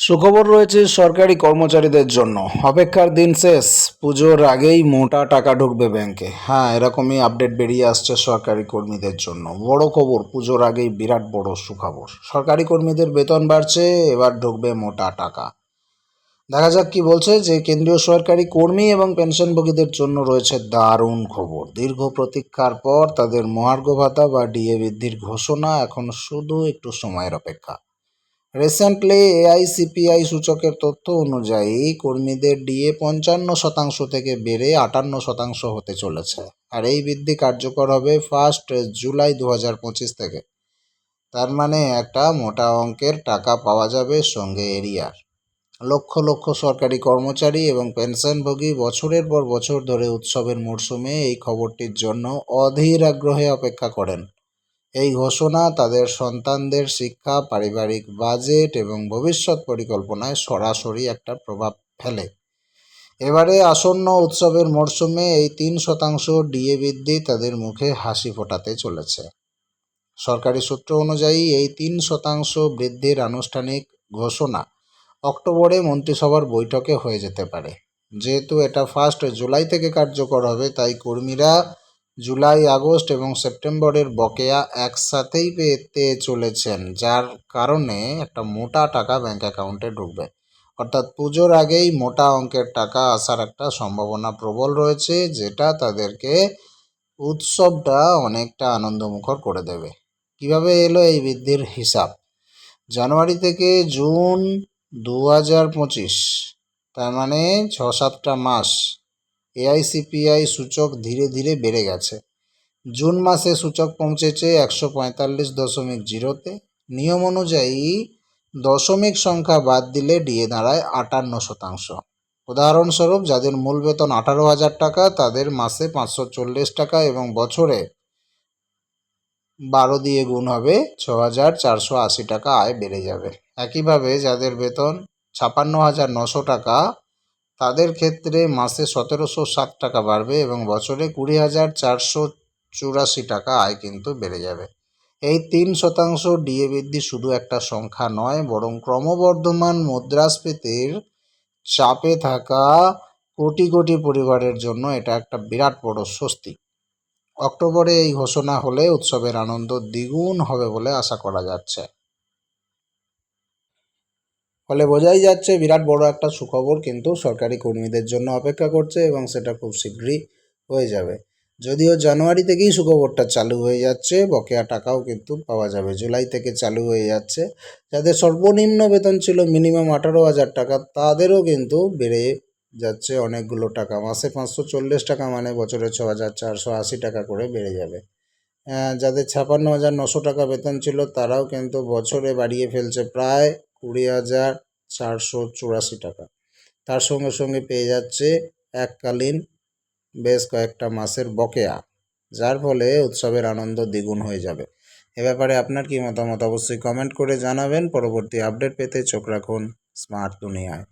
সুখবর রয়েছে সরকারি কর্মচারীদের জন্য। অপেক্ষার দিন শেষ, পুজোর আগেই মোটা টাকা ঢুকবে ব্যাংকে। হ্যাঁ এরকমই আপডেট বেরিয়ে আসছে সরকারি কর্মীদের জন্য। বড় খবর, পুজোর আগেই বিরাট বড় সুখবর। সরকারি কর্মীদের বেতন বাড়ছে, এবার ঢুকবে মোটা টাকা। দেখা যাক কি বলছে যে, কেন্দ্রীয় সরকারি কর্মী এবং পেনশনভোগীদের জন্য রয়েছে দারুণ খবর। দীর্ঘ প্রতীক্ষার পর তাদের মহার্ঘ ভাতা বা ডিএ বৃদ্ধির ঘোষণা এখন শুধু একটু সময়ের অপেক্ষা। রিসেন্টলি এআইসিপিআই সূচকের তথ্য অনুযায়ী কর্মীদের ডিএ পঞ্চান্ন শতাংশ থেকে বেড়ে আটান্ন শতাংশ হতে চলেছে। আর এই বৃদ্ধি কার্যকর হবে ফার্স্ট জুলাই দু হাজার পঁচিশ থেকে। তার মানে একটা মোটা অঙ্কের টাকা পাওয়া যাবে সঙ্গে এরিয়ার। লক্ষ লক্ষ সরকারি কর্মচারী এবং পেনশনভোগী বছরের পর বছর ধরে উৎসবের মরশুমে এই খবরটির জন্য অধীর আগ্রহে অপেক্ষা করেন। এই ঘোষণা তাদের সন্তানদের শিক্ষা, পারিবারিক বাজেট এবং ভবিষ্যৎ পরিকল্পনায় সরাসরি একটা প্রভাব ফেলে। এবারে আসন্ন উৎসবের মরশুমে এই তিন শতাংশ ডিএ বৃদ্ধি তাদের মুখে হাসি ফোটাতে চলেছে। সরকারি সূত্র অনুযায়ী এই তিন শতাংশ বৃদ্ধির আনুষ্ঠানিক ঘোষণা অক্টোবরে মন্ত্রিসভার বৈঠকে হয়ে যেতে পারে। যেহেতু এটা ফার্স্ট জুলাই থেকে কার্যকর হবে, তাই কর্মীরা জুলাই, আগস্ট এবং সেপ্টেম্বরের বকেয়া একসাথেই পেতে চলেছেন, যার কারণে একটা মোটা টাকা ব্যাংক অ্যাকাউন্টে ঢুকবে। অর্থাৎ পুজোর আগেই মোটা অঙ্কের টাকা আসার একটা সম্ভাবনা প্রবল রয়েছে, যেটা তাদেরকে উৎসবটা অনেকটা আনন্দমুখর করে দেবে। কীভাবে এলো এই বৃদ্ধির হিসাব? জানুয়ারি থেকে জুন দু হাজার পঁচিশ, তার মানে ছ সাতটা মাস এআইসিপিআই সূচক ধীরে ধীরে বেড়ে গেছে। জুন মাসে সূচক পৌঁছেছে একশো পঁয়তাল্লিশ দশমিক জিরোতে। নিয়ম অনুযায়ী দশমিক সংখ্যা বাদ দিলে ডিএ দাঁড়ায় আটান্ন শতাংশ। উদাহরণস্বরূপ, যাদের মূল বেতন আঠারো হাজার টাকা, তাদের মাসে পাঁচশো চল্লিশ টাকা এবং বছরে বারো দিয়ে গুণ হবে ছ হাজার চারশো আশি টাকা আয় বেড়ে যাবে। একইভাবে, যাদের বেতন ছাপান্ন হাজার নশো টাকা তাদের ক্ষেত্রে মাসে সতেরোশো ষাট টাকা বাড়বে এবং বছরে কুড়ি হাজার চারশো চুরাশি টাকা আয় কিন্তু বেড়ে যাবে। এই তিন শতাংশ ডিএ বৃদ্ধি শুধু একটা সংখ্যা নয়, বরং ক্রমবর্ধমান মুদ্রাস্ফীতির চাপে থাকা কোটি কোটি পরিবারের জন্য এটা একটা বিরাট বড় স্বস্তি। অক্টোবরে এই ঘোষণা হলে উৎসবের আনন্দ দ্বিগুণ হবে বলে আশা করা যাচ্ছে। ফলে বোঝাই যাচ্ছে বিরাট বড় একটা সুখবর কিন্তু সরকারি কর্মীদের জন্য অপেক্ষা করছে এবং সেটা খুব শীঘ্রই হয়ে যাবে। যদিও জানুয়ারি থেকেই সুখবরটা চালু হয়ে যাচ্ছে, বকেয়া টাকাও কিন্তু পাওয়া যাবে। জুলাই থেকে চালু হয়ে যাচ্ছে। যাদের সর্বনিম্ন বেতন ছিল মিনিমাম আঠারো হাজার টাকা, তাদেরও কিন্তু বেড়ে যাচ্ছে অনেকগুলো টাকা। মাসে পাঁচশো চল্লিশ টাকা মানে বছরে ছ হাজার চারশো আশি টাকা করে বেড়ে যাবে। যাদের ছাপান্ন হাজার নশো টাকা বেতন ছিল, তারাও কিন্তু বছরে বাড়িয়ে ফেলছে। প্রায় কুড়ি হাজার চারশো চুরাশি টাকা। তার সঙ্গে সঙ্গে পেয়ে যাচ্ছে এককালীন বেশ কয়েকটা মাসের বকেয়া, যার ফলে উৎসবের আনন্দ দ্বিগুণ হয়ে যাবে। এ ব্যাপারে আপনার কি মতামত অবশ্যই কমেন্ট করে জানাবেন। পরবর্তী আপডেট পেতে চোখ রাখুন স্মার্ট দুনিয়ায়।